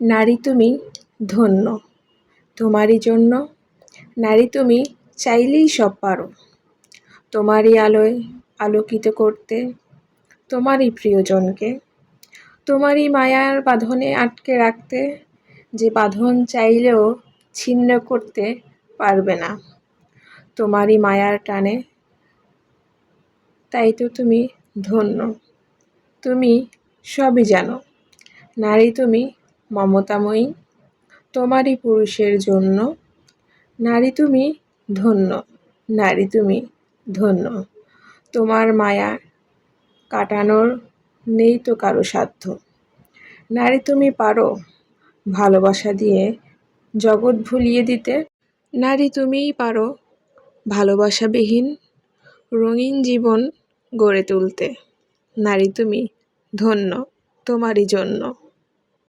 নারী তুমি ধন্য। তোমারই জন্য নারী তুমি চাইলেই সব পারো। তোমারই আলোয় আলোকিত করতে তোমারই প্রিয়জনকে, তোমারই মায়ার বাঁধনে আটকে রাখতে যে বাঁধন চাইলেও ছিন্ন করতে পারবে না। তোমারই মায়ার টানে তাই তো তুমি ধন্য। তুমি সবই জানো। নারী তুমি মমতাময়ী, তোমারই পুরুষের জন্য নারী তুমি ধন্য, নারী তুমি ধন্য। তোমার মায়া কাটানোর নেই তো কারও সাধ্য। নারী তুমি পারো ভালোবাসা দিয়ে জগৎ ভুলিয়ে দিতে। নারী তুমিই পারো ভালোবাসাবিহীন রঙিন জীবন গড়ে তুলতে। নারী তুমি ধন্য, তোমারই জন্য।